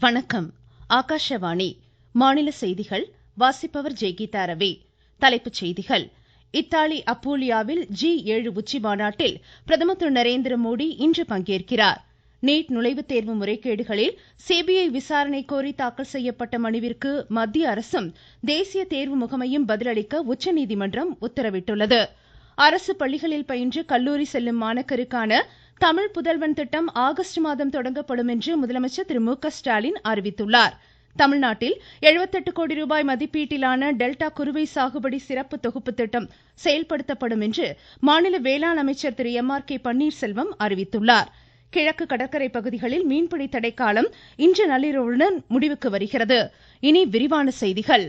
வணக்கம். ஆகாஷவாணி. மாநில செய்திகள் வாசிப்பவர் ஜெய்கீதா ரவி. தலைப்புச் செய்திகள். இத்தாலி அப்பூலியாவில் ஜி ஏழு உச்சி மாநாட்டில் பிரதமர் திரு நரேந்திர மோடி இன்று பங்கேற்கிறார். நீட் நுழைவுத் தேர்வு முறைகேடுகளில் சிபிஐ விசாரணை கோரி தாக்கல் செய்யப்பட்ட மனுவிற்கு மத்திய அரசும் தேசிய தேர்வு முகமையும் பதிலளிக்க உச்சநீதிமன்றம் உத்தரவிட்டுள்ளது. அரசு பள்ளிகளில் பயின்று கல்லூரி செல்லும் மாணாக்கருக்கான தமிழ் புதல்வன் திட்டம் ஆகஸ்ட் மாதம் தொடங்கப்படும் என்று முதலமைச்சர் திரு மு க ஸ்டாலின் அறிவித்துள்ளார். தமிழ்நாட்டில் எழுபத்தெட்டு கோடி ரூபாய் மதிப்பீட்டிலான டெல்டா குறுவை சாகுபடி சிறப்பு தொகுப்பு திட்டம் செயல்படுத்தப்படும் என்று மாநில வேளாண் அமைச்சர் Thiru M R K Panneerselvam அறிவித்துள்ளார். கிழக்கு கடற்கரை பகுதிகளில் மீன்பிடி தடைக்காலம் இன்று நள்ளிரவுடன் முடிவுக்கு வருகிறது. இனி விரிவான செய்திகள்.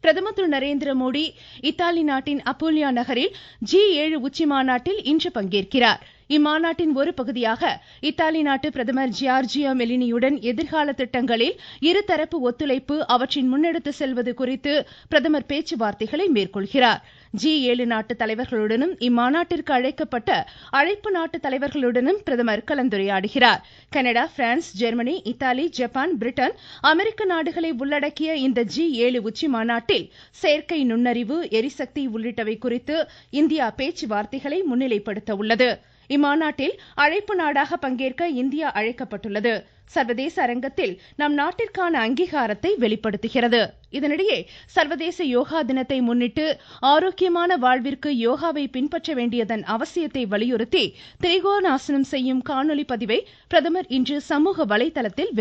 பிரதமர் திரு நரேந்திர மோடி இத்தாலி நாட்டின் அப்போலியா நகரில் ஜி ஏழு உச்சி மாநாட்டில் இன்று பங்கேற்கிறார். இம்மாநாட்டின் ஒரு பகுதியாக இத்தாலி நாட்டு பிரதமர் ஜியார்ஜியா மெலினியுடன் எதிர்கால திட்டங்களில் இருதரப்பு ஒத்துழைப்பு அவற்றின் முன்னெடுத்து செல்வது குறித்து பிரதமர் பேச்சுவார்த்தைகளை மேற்கொள்கிறார். ஜி ஏழு நாட்டு தலைவர்களுடனும் இம்மாநாட்டிற்கு அழைக்கப்பட்ட அழைப்பு நாட்டு தலைவர்களுடனும் பிரதமர் கலந்துரையாடுகிறார். Canada France Germany Italy Japan Britain அமெரிக்க நாடுகளை உள்ளடக்கிய இந்த ஜி ஏழு உச்சி மாநாட்டில் செயற்கை நுண்ணறிவு எரிசக்தி உள்ளிட்டவை குறித்து இந்தியா பேச்சுவார்த்தைகளை முன்னிலைப்படுத்த உள்ளது. இம்மாநாட்டில் அழைப்பு நாடாக பங்கேற்க இந்தியா அழைக்கப்பட்டுள்ளது. சர்வதேச அரங்கத்தில் நம் நாட்டிற்கான அங்கீகாரத்தை வெளிப்படுத்துகிறது. இதனிடையே சர்வதேச யோகா தினத்தை முன்னிட்டு ஆரோக்கியமான வாழ்விற்கு யோகாவை பின்பற்ற வேண்டியதன் அவசியத்தை வலியுறுத்தி திரிகோணாசனம் செய்யும் காணொலி பதிவை பிரதமர் இன்று சமூக வலைதளத்தில்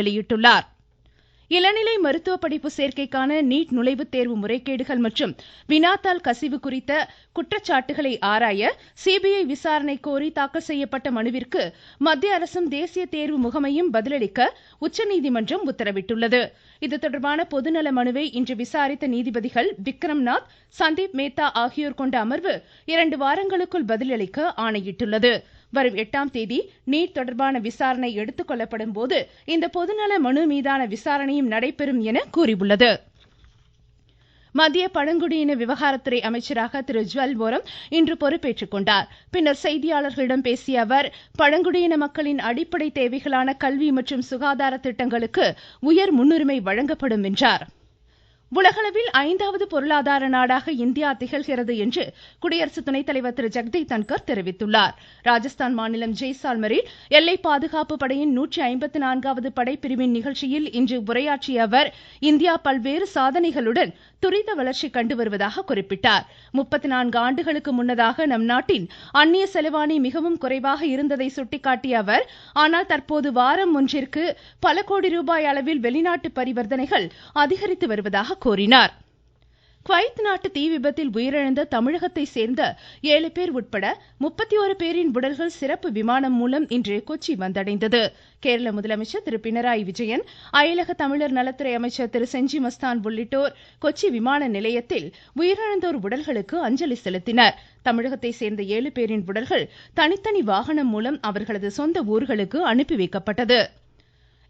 இளநிலை மருத்துவ படிப்பு சேர்க்கைக்கான நீட் நுழைவுத் தேர்வு முறைகேடுகள் மற்றும் வினாத்தாள் கசிவு குறித்த குற்றச்சாட்டுகளை ஆராய சிபிஐ விசாரணை கோரி தாக்கல் செய்யப்பட்ட மனுவிற்கு மத்திய அரசும் தேசிய தேர்வு முகமையும் பதிலளிக்க உச்சநீதிமன்றம் உத்தரவிட்டுள்ளது. இது தொடர்பான பொதுநல மனுவை இன்று விசாரித்த நீதிபதிகள் விக்ரம்நாத் சந்தீப் மேத்தா ஆகியோர் கொண்ட அமர்வு இரண்டு வாரங்களுக்குள் பதிலளிக்க ஆணையிட்டுள்ளது. வரும் எட்டாம் தேதி நீட் தொடர்பான விசாரணை எடுத்துக்கொள்ளப்படும் போது இந்த பொதுநல மனு மீதான விசாரணையும் நடைபெறும் என கூறியுள்ளது. மத்திய பழங்குடியின விவகாரத்துறை அமைச்சராக திரு ஜுவல் ஓரம் இன்று பொறுப்பேற்றுக் கொண்டார். பின்னர் செய்தியாளர்களிடம் பேசிய அவர் பழங்குடியின மக்களின் அடிப்படை தேவைகளான கல்வி மற்றும் சுகாதார திட்டங்களுக்கு உயர் முன்னுரிமை வழங்கப்படும் என்றாா் உலகளவில் ஐந்தாவது பொருளாதார நாடாக இந்தியா திகழ்கிறது என்று குடியரசு துணைத்தலைவர் திரு. ஜெக்தீப் தன்கர் தெரிவித்துள்ளார். ராஜஸ்தான் மாநிலம் ஜெய்சால்மரில் எல்லை பாதுகாப்பு படையின் நூற்றி ஐம்பத்தி நான்காவது படைப்பிரிவின் நிகழ்ச்சியில் இன்று உரையாற்றிய அவர் இந்தியா பல்வேறு சாதனைகளுடன் துரித வளர்ச்சி கண்டு வருவதாக குறிப்பிட்டார். முப்பத்தி நான்கு ஆண்டுகளுக்கு முன்னதாக நம் நாட்டின் அந்நிய செலவாணி மிகவும் குறைவாக இருந்ததை சுட்டிக்காட்டிய அவர் ஆனால் தற்போது வாரம் ஒன்றிற்கு பல கோடி ரூபாய் அளவில் வெளிநாட்டு பரிவர்த்தனைகள் அதிகரித்து வருவதாக கூறினார் குவைத் நாட்டு தீ விபத்தில் உயிரிழந்த தமிழகத்தை சேர்ந்த ஏழு பேர் உட்பட முப்பத்தி ஒரு பேரின் உடல்கள் சிறப்பு விமானம் மூலம் இன்று கொச்சி வந்தடைந்தது. கேரள முதலமைச்சர் திரு பினராயி விஜயன் அயலக தமிழர் நலத்துறை அமைச்சர் திரு செஞ்சி மஸ்தான் உள்ளிட்டோர் கொச்சி விமான நிலையத்தில் உயிரிழந்தோர் உடல்களுக்கு அஞ்சலி செலுத்தினர். தமிழகத்தை சேர்ந்த ஏழு பேரின் உடல்கள் தனித்தனி வாகனம் மூலம் அவர்களது சொந்த ஊர்களுக்கு அனுப்பி வைக்கப்பட்டது.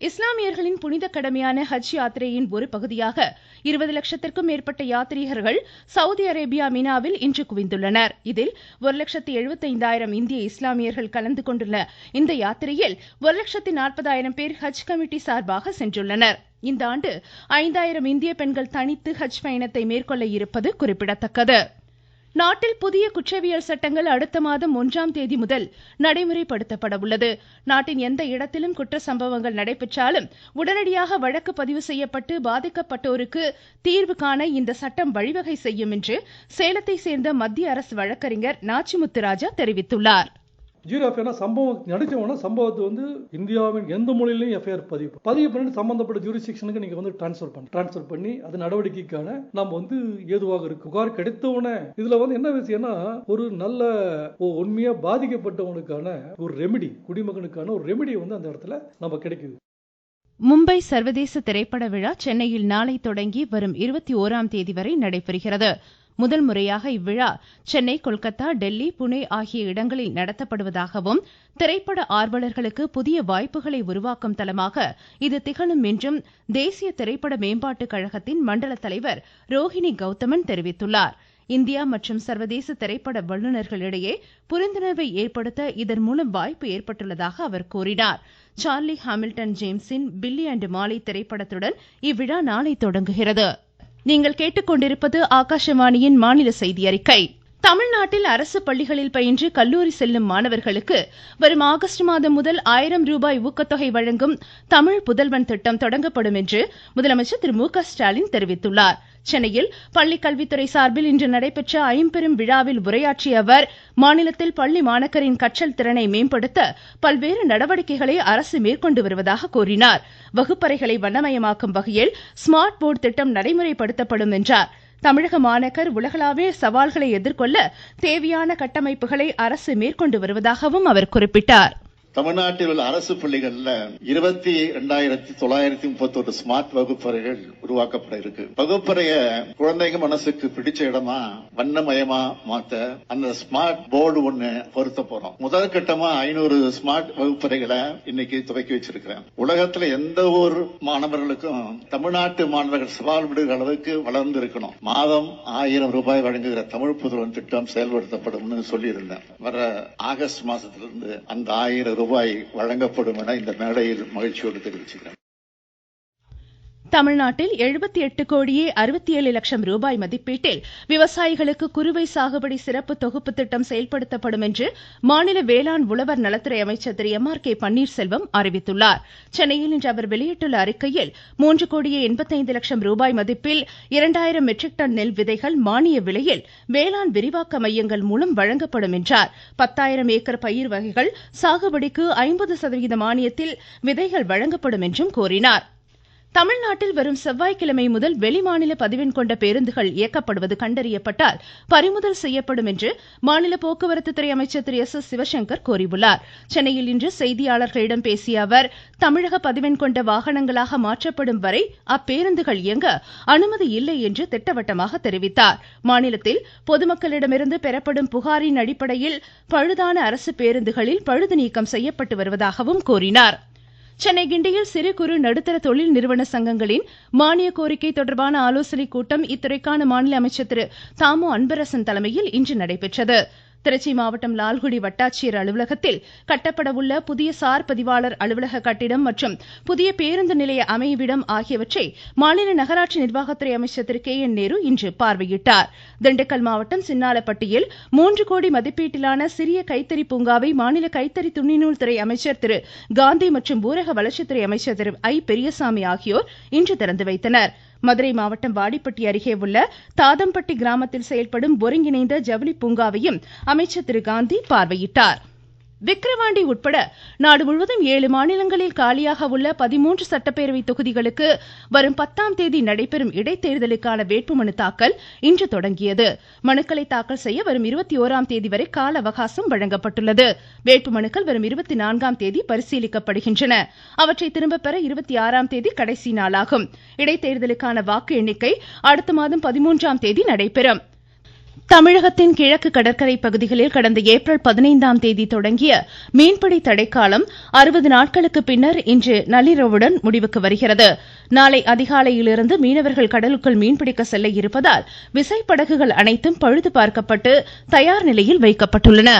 இஸ்லாமியர்களின் புனித கடமையான ஹஜ் யாத்திரையின் ஒரு பகுதியாக இருபது லட்சத்திற்கும் மேற்பட்ட யாத்ரீகர்கள் சவுதி அரேபியா மினாவில் இன்று குவிந்துள்ளனர். இதில் ஒரு லட்சத்தி எழுபத்தைந்தாயிரம் இந்திய இஸ்லாமியர்கள் கலந்து கொண்டுள்ள இந்த யாத்திரையில் ஒரு லட்சத்தி நாற்பதாயிரம் பேர் ஹஜ் கமிட்டி சார்பாக சென்றுள்ளனர். இந்த ஆண்டு ஐந்தாயிரம் இந்திய பெண்கள் தனித்து ஹஜ் பயணத்தை மேற்கொள்ள இருப்பது குறிப்பிடத்தக்கது. நாட்டில் புதிய குற்றவியல் சட்டங்கள் அடுத்த மாதம் ஒன்றாம் தேதி முதல் நடைமுறைப்படுத்தப்பட உள்ளது நாட்டின் எந்த இடத்திலும் குற்ற சம்பவங்கள் நடைபெற்றாலும் உடனடியாக வழக்கு பதிவு செய்யப்பட்டு பாதிக்கப்பட்டோருக்கு தீர்வு காண இந்த சட்டம் வழிவகை செய்யும் என்று சேலத்தை சேர்ந்த மத்திய அரசு வழக்கறிஞர் நாச்சிமுத்து ராஜா தெரிவித்துள்ளார். ஜீரோ எஃப்ஐஆர்னா சம்பவம் நடிச்சவனா சம்பவத்தை வந்து இந்தியாவின் எந்த மொழியிலையும் எஃப்ஐஆர் பதிவு பதிவு பண்ணிட்டு சம்பந்தப்பட்ட ஜூரிஸ்டிக்ஷனுக்கு நீங்க வந்து டிரான்ஸ்ஃபர் பண்ணி டிரான்ஸ்ஃபர் பண்ணி அது நடவடிக்கைக்கான நம்ம வந்து ஏதுவாக இருக்கு. புகார் கிடைத்தவனே இதுல வந்து என்ன விஷயம்னா ஒரு நல்ல உண்மையா பாதிக்கப்பட்டவனுக்கான ஒரு ரெமெடி குடிமகனுக்கான ஒரு ரெமெடி வந்து அந்த இடத்துல நம்ம கிடைக்குது. மும்பை சர்வதேச திரைப்பட விழா சென்னையில் நாளை தொடங்கி வரும் இருபத்தி ஓராம் தேதி வரை நடைபெறுகிறது. முதல் முறையாக இவ்விழா சென்னை கொல்கத்தா டெல்லி புனே ஆகிய இடங்களில் நடத்தப்படுவதாகவும் திரைப்பட ஆர்வலர்களுக்கு புதிய வாய்ப்புகளை உருவாக்கும் தளமாக இது திகழும் என்றும் தேசிய திரைப்பட மேம்பாட்டுக் கழகத்தின் மண்டல தலைவர் ரோஹிணி கௌதமன் தெரிவித்துள்ளார். இந்தியா மற்றும் சர்வதேச திரைப்பட வல்லுநர்களிடையே புரிந்துணர்வை ஏற்படுத்த இதன் மூலம் வாய்ப்பு ஏற்பட்டுள்ளதாக அவர் கூறினார். சார்லி ஹாமில்டன் ஜேம்ஸின் பில்லி அண்ட் மாலை திரைப்படத்துடன் இவ்விழா நாளை தொடங்குகிறது. நீங்கள் கேட்டுக்கொண்டிருப்பது ஆகாஷவாணியின் மாநில செய்தி அறிக்கை தமிழ்நாட்டில் அரசு பள்ளிகளில் பயின்று கல்லூரி செல்லும் மாணவர்களுக்கு வரும் ஆகஸ்ட் மாதம் முதல் ஆயிரம் ரூபாய் ஊக்கத்தொகை வழங்கும் தமிழ் புதல்வன் திட்டம் தொடங்கப்படும் என்று முதலமைச்சர் திரு மு க ஸ்டாலின் தெரிவித்துள்ளார். சென்னையில் பள்ளிக்கல்வித்துறை சார்பில் இன்று நடைபெற்ற ஐம்பெரும் விழாவில் உரையாற்றிய அவர் மாநிலத்தில் பள்ளி மாணக்கரின் கற்றல் திறனை மேம்படுத்த பல்வேறு நடவடிக்கைகளை அரசு மேற்கொண்டு வருவதாக கூறினார். வகுப்பறைகளை வண்ணமயமாக்கும் வகையில் ஸ்மார்ட் போர்டு திட்டம் நடைமுறைப்படுத்தப்படும் என்றார். தமிழக மாணாக்கர் உலகளாவிய சவால்களை எதிர்கொள்ள தேவையான கட்டமைப்புகளை அரசு மேற்கொண்டு வருவதாகவும் அவர் குறிப்பிட்டார். தமிழ்நாட்டில் உள்ள அரசு பள்ளிகள்ல இருபத்தி ரெண்டாயிரத்தி தொள்ளாயிரத்தி முப்பத்தி ஒரு ஸ்மார்ட் வகுப்பறைகள் உருவாக்கப்பட இருக்கு. வகுப்பறைய குழந்தைங்க மனசுக்கு பிடிச்ச இடமா வண்ணமயமா மாத்த அந்த ஸ்மார்ட் போர்டு ஒண்ணு பொருத்த போறோம். முதல் கட்டமா ஐநூறு ஸ்மார்ட் வகுப்பறைகளை இன்னைக்கு துவக்கி வச்சிருக்கிறேன். உலகத்துல எந்த ஒரு மாணவர்களுக்கும் தமிழ்நாட்டு மாணவர்கள் சவால் விடுகிற அளவுக்கு வளர்ந்து இருக்கணும் மாதம் ஆயிரம் ரூபாய் வழங்குகிற தமிழ் புதுவன் திட்டம் செயல்படுத்தப்படும் சொல்லியிருந்தேன். வர ஆகஸ்ட் மாசத்திலிருந்து அந்த ஆயிரம் ரூபாய் வழங்கப்படும் என இந்த மேடையில் மகிழ்ச்சியோடு தெரிவிச்சுக்கிறேன். தமிழ்நாட்டில் எழுபத்தி எட்டு கோடியே அறுபத்தி ஏழு லட்சம் ரூபாய் மதிப்பீட்டில் விவசாயிகளுக்கு குறுவை சாகுபடி சிறப்பு தொகுப்பு திட்டம் செயல்படுத்தப்படும் என்று மாநில வேளாண் உழவர் நலத்துறை அமைச்சர் Thiru M R K Panneerselvam அறிவித்துள்ளார். சென்னையில் இன்று அவர் வெளியிட்டுள்ள அறிக்கையில் மூன்று கோடியே எண்பத்தைந்து லட்சம் ரூபாய் மதிப்பில் இரண்டாயிரம் மெட்ரிக் டன் நெல் விதைகள் மானிய விலையில் வேளாண் விரிவாக்க மையங்கள் மூலம் வழங்கப்படும் என்றார். பத்தாயிரம் ஏக்கர் பயிர் வகைகள் சாகுபடிக்கு ஐம்பது சதவீத மானியத்தில் விதைகள் வழங்கப்படும் என்றும் தமிழ்நாட்டில் வரும் செவ்வாய்க்கிழமை முதல் வெளிமாநில பதிவெண் கொண்ட பேருந்துகள் இயக்கப்படுவது கண்டறியப்பட்டால் பறிமுதல் செய்யப்படும் என்று மாநில போக்குவரத்து துறை அமைச்சர் திரு எஸ் எஸ் சிவசங்கர் கூறியுள்ளார். சென்னையில் இன்று செய்தியாளர்களிடம் பேசிய அவர் தமிழக பதிவெண் கொண்ட வாகனங்களாக மாற்றப்படும் வரை அப்பேருந்துகள் இயங்க அனுமதி இல்லை என்று திட்டவட்டமாக தெரிவித்தார். மாநிலத்தில் பொதுமக்களிடமிருந்து பெறப்படும் புகாரின் அடிப்படையில் பழுதான அரசு பேருந்துகளில் பழுது நீக்கம் செய்யப்பட்டு வருவதாகவும் கூறினார். சென்னை கிண்டியில் சிறு குறு நடுத்தர தொழில் நிறுவன சங்கங்களின் மானிய கோரிக்கை தொடர்பான ஆலோசனைக் கூட்டம் இத்துறைக்கான மாநில அமைச்சர் திரு தாமோ அன்பரசன் தலைமையில் இன்று நடைபெற்றது. திருச்சி மாவட்டம் லால்குடி வட்டாட்சியர் அலுவலகத்தில் கட்டப்பட உள்ள புதிய சார் பதிவாளர் அலுவலக கட்டிடம் மற்றும் புதிய பேருந்து நிலைய அமைவிடம் ஆகியவற்றை மாநில நகராட்சி நிர்வாகத்துறை அமைச்சர் திரு கே என் நேரு இன்று பார்வையிட்டார். திண்டுக்கல் மாவட்டம் சின்னாலப்பட்டியில் மூன்று கோடி மதிப்பீட்டிலான சிறிய கைத்தறி பூங்காவை மாநில கைத்தறி துணிநூல் துறை அமைச்சர் திரு காந்தி மற்றும் ஊரக வளர்ச்சித்துறை அமைச்சர் திரு ஐ பெரியசாமி ஆகியோர் இன்று திறந்து வைத்தனர். மதுரை மாவட்டம் வாடிப்பட்டி அருகே உள்ள தாதம்பட்டி கிராமத்தில் செயல்படும் ஒருங்கிணைந்த ஜவுளி பூங்காவையும் அமைச்சர் திரு காந்தி பார்வையிட்டார். விக்கிரவாண்டி உட்பட நாடு முழுவதும் ஏழு மாநிலங்களில் காலியாக உள்ள பதிமூன்று சட்டப்பேரவை தொகுதிகளுக்கு வரும் பத்தாம் தேதி நடைபெறும் இடைத்தேர்தலுக்கான வேட்புமனு தாக்கல் இன்று தொடங்கியது. மனுக்களை தாக்கல் செய்ய வரும் இருபத்தி ஓராம் தேதி வரை கால அவகாசம் வழங்கப்பட்டுள்ளது. வேட்புமனுக்கள் வரும் இருபத்தி நான்காம் தேதி பரிசீலிக்கப்படுகின்றன. அவற்றை திரும்ப பெற இருபத்தி ஆறாம் தேதி கடைசி நாளாகும். இடைத்தேர்தலுக்கான வாக்கு எண்ணிக்கை அடுத்த மாதம் பதிமூன்றாம் தேதி நடைபெறும். தமிழகத்தின் கிழக்கு கடற்கரை பகுதிகளில் கடந்த ஏப்ரல் பதினைந்தாம் தேதி தொடங்கிய மீன்பிடி தடைக்காலம் அறுபது நாட்களுக்கு பின்னர் இன்று நள்ளிரவுடன் முடிவுக்கு வருகிறது. நாளை அதிகாலையிலிருந்து மீனவர்கள் கடலுக்குள் மீன்பிடிக்க செல்ல இருப்பதால் விசைப்படகுகள் அனைத்தும் பழுது பார்க்கப்பட்டு தயார் நிலையில் வைக்கப்பட்டுள்ளன.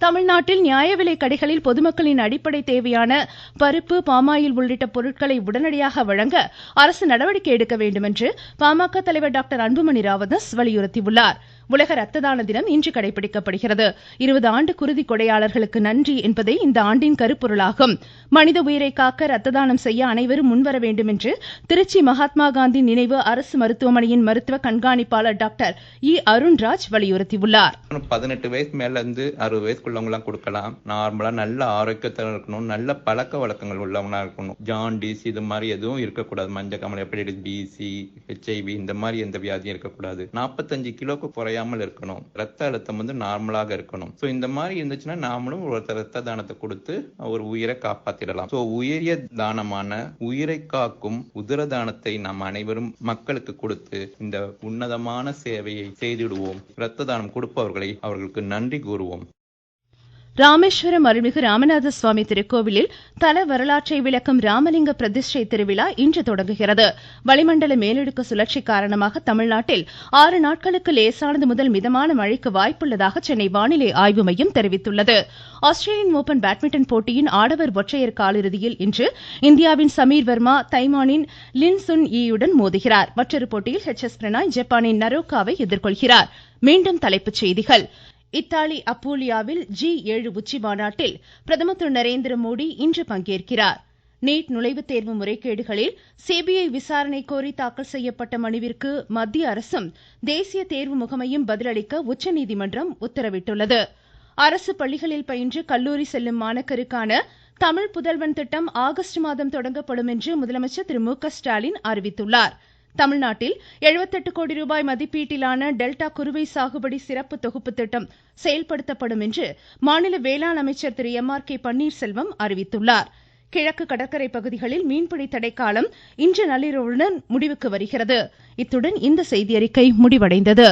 தமிழ்நாட்டில் நியாய விலை கடைகளில் பொதுமக்களின் அடிப்படை தேவையான பருப்பு பாமாயில் உள்ளிட்ட பொருட்களை உடனடியாக வழங்க அரசு நடவடிக்கை எடுக்க வேண்டும் என்று பாமக தலைவர் டாக்டர் அன்புமணி ராவதாஸ் வலியுறுத்தியுள்ளாா் உலக ரத்த தான தினம் இன்று கடைபிடிக்கப்படுகிறது. இருபது ஆண்டு குருதி கொடையாளர்களுக்கு நன்றி என்பதே இந்த ஆண்டின் கருப்பொருளாகும். மனித உயிரை காக்க ரத்த தானம் செய்ய அனைவரும் முன்வர வேண்டும் என்று திருச்சி மகாத்மா காந்தி நினைவு அரசு மருத்துவமனையின் மருத்துவ கண்காணிப்பாளர் டாக்டர் இ. அருண்ராஜ் வலியுறுத்தியுள்ளார். பதினெட்டு வயசு மேல இருந்து அறுபது வயசுக்குள்ளவங்களாம் கொடுக்கலாம். நார்மலா நல்ல ஆரோக்கியத்தில் இருக்கணும். நல்ல பழக்க வழக்கங்கள் உள்ளவங்களா இருக்கணும். ஜாண்டிஸ் இது மாதிரி எதுவும் இருக்கக்கூடாது. மஞ்சள் கமல் ஹெப்படைட்டிஸ் பிசி ஹெச்ஐவி இந்த மாதிரி எந்த வியாதியும் இருக்கக்கூடாது. நாற்பத்தஞ்சு கிலோக்கு குறையாமல் இருக்கணும். ரத்த அழுத்தம் வந்து நார்மலாக இருக்கணும். ஸோ இந்த மாதிரி இருந்துச்சுன்னா நாமளும் ஒரு ரத்த தானத்தை கொடுத்து ஒரு உயிரை காப்பாத்திடலாம். ஸோ உயரிய தானமான உயிரை காக்கும் உதிர தானத்தை நாம் அனைவரும் மக்களுக்கு கொடுத்து இந்த உன்னதமான சேவையை செய்திடுவோம். ரத்த தானம் கொடுப்பவர்களை அவர்களுக்கு நன்றி கூறுவோம். ராமேஸ்வரம் அருள்மிகு ராமநாத சுவாமி திருக்கோவிலில் தல வரலாற்றை விளக்கும் ராமலிங்க பிரதிஷ்டை திருவிழா இன்று தொடங்குகிறது. வளிமண்டல மேலடுக்கு சுழற்சி காரணமாக தமிழ்நாட்டில் ஆறு நாட்களுக்கு லேசானது முதல் மிதமான மழைக்கு வாய்ப்புள்ளதாக சென்னை வானிலை ஆய்வு மையம் தெரிவித்துள்ளது. ஆஸ்திரேலியன் ஓபன் பேட்மிண்டன் போட்டியின் ஆடவர் ஒற்றையர் காலிறுதியில் இன்று இந்தியாவின் சமீர் வர்மா தைமானின் லின் சுன் ஈயுடன் மோதுகிறார். மற்றொரு போட்டியில் ஹெச் எஸ் பிரணாய் ஜப்பானின் நரோக்காவை எதிர்கொள்கிறார். மீண்டும் தலைப்புச் செய்திகள். இத்தாலி அப்பூலியாவில் ஜி ஏழு உச்சிமாநாட்டில் பிரதமர் திரு நரேந்திர மோடி இன்று பங்கேற்கிறார். நீட் நுழைவுத் தேர்வு முறைகேடுகளில் சிபிஐ விசாரணை கோரி தாக்கல் செய்யப்பட்ட மனுவிற்கு மத்திய அரசும் தேசிய தேர்வு முகமையும் பதிலளிக்க உச்சநீதிமன்றம் உத்தரவிட்டுள்ளது. அரசு பள்ளிகளில் பயின்று கல்லூரி செல்லும் மாணக்கருக்கான தமிழ் புதல்வன் திட்டம் ஆகஸ்ட் மாதம் தொடங்கப்படும் என்று முதலமைச்சர் திரு மு க ஸ்டாலின் அறிவித்துள்ளார். தமிழ்நாட்டில் எழுபத்தெட்டு கோடி ரூபாய் மதிப்பீட்டிலான டெல்டா குறுவை சாகுபடி சிறப்பு தொகுப்பு திட்டம் செயல்படுத்தப்படும் என்று மாநில வேளாண் அமைச்சர் Thiru M R K Panneerselvam அறிவித்துள்ளார். கிழக்கு கடற்கரை பகுதிகளில் மீன்பிடி தடைக்காலம் இன்று நள்ளிரவுடன் முடிவுக்கு வருகிறது. இத்துடன் இந்த செய்தியறிக்கை முடிவடைந்தது.